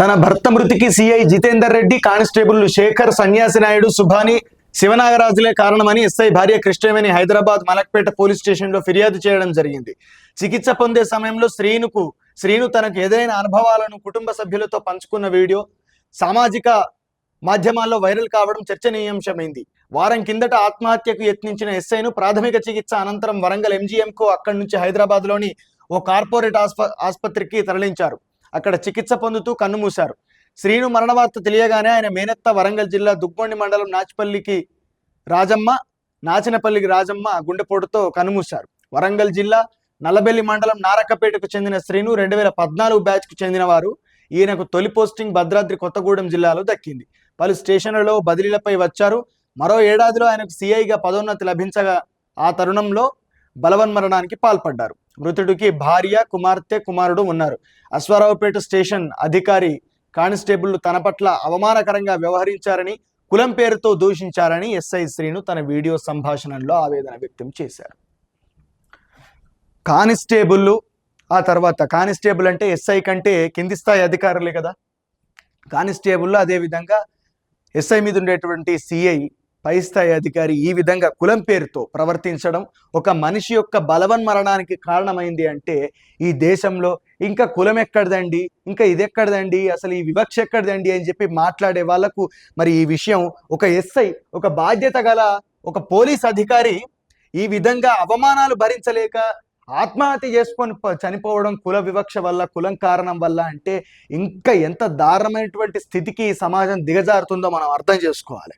తన భర్త మృతికి C I Jitender Reddy constable Shekhar Sanyasi Naidu Subhani శివనాగరాజులే కారణమని ఎస్ఐ భార్య కృష్ణవేణి హైదరాబాద్ మలక్పేట పోలీస్ స్టేషన్లో ఫిర్యాదు చేయడం జరిగింది. చికిత్స పొందే సమయంలో శ్రీనుకు శ్రీను తనకు ఎదురైన అనుభవాలను కుటుంబ సభ్యులతో పంచుకున్న వీడియో సామాజిక మాధ్యమాల్లో వైరల్ కావడం చర్చనీయాంశమైంది. వారం కిందట ఆత్మహత్యకు యత్నించిన ఎస్ఐను ప్రాథమిక చికిత్స అనంతరం వరంగల్ ఎంజీఎంకు అక్కడి నుంచి హైదరాబాద్లోని ఓ కార్పొరేట్ ఆస్ప ఆసుపత్రికి తరలించారు. అక్కడ చికిత్స పొందుతూ కన్నుమూశారు శ్రీను మరణవార్త తెలియగానే ఆయన మేనత్త వరంగల్ జిల్లా దుగ్గొండి మండలం నాచిపల్లికి రాజమ్మ నాచినపల్లికి రాజమ్మ గుండెపోటుతో కన్నుమూశారు వరంగల్ జిల్లా నల్లబెల్లి మండలం నారకపేటకు చెందిన శ్రీను రెండు వేల పద్నాలుగు బ్యాచ్కు చెందినవారు. ఈయనకు తొలి పోస్టింగ్ భద్రాద్రి కొత్తగూడెం జిల్లాలో దక్కింది. పలు స్టేషన్లలో బదిలీలపై వచ్చారు. మరో ఏడాదిలో ఆయనకు సిఐగా పదోన్నతి లభించగా ఆ తరుణంలో బలవన్మరణానికి పాల్పడ్డారు. మృతుడికి భార్య కుమార్తె కుమారుడు ఉన్నారు. అశ్వారావుపేట స్టేషన్ అధికారి కానిస్టేబుల్ తన పట్ల అవమానకరంగా వ్యవహరించారని కులం పేరుతో దూషించారని ఎస్ఐ శ్రీను తన వీడియో సంభాషణలో ఆవేదన వ్యక్తం చేశారు. కానిస్టేబుల్ ఆ తర్వాత కానిస్టేబుల్ అంటే ఎస్ఐ కంటే కింది స్థాయి అధికారులే కదా? కానిస్టేబుల్ అదేవిధంగా ఎస్ఐ మీద ఉండేటువంటి సిఐ పై స్థాయి అధికారి ఈ విధంగా కులం పేరుతో ప్రవర్తించడం ఒక మనిషి యొక్క బలవన్మరణానికి కారణమైంది అంటే ఈ దేశంలో ఇంకా కులం ఎక్కడదండి? ఇంకా ఇది ఎక్కడదండి అసలు ఈ వివక్ష ఎక్కడదండి? అని చెప్పి మాట్లాడే వాళ్ళకు మరి ఈ విషయం ఒక ఎస్ఐ ఒక బాధ్యత గల ఒక పోలీస్ అధికారి ఈ విధంగా అవమానాలు భరించలేక ఆత్మహత్య చేసుకొని చనిపోవడం కుల వివక్ష వల్ల కులం కారణం వల్ల అంటే ఇంకా ఎంత దారుణమైనటువంటి స్థితికి ఈ సమాజం దిగజారుతుందో మనం అర్థం చేసుకోవాలి.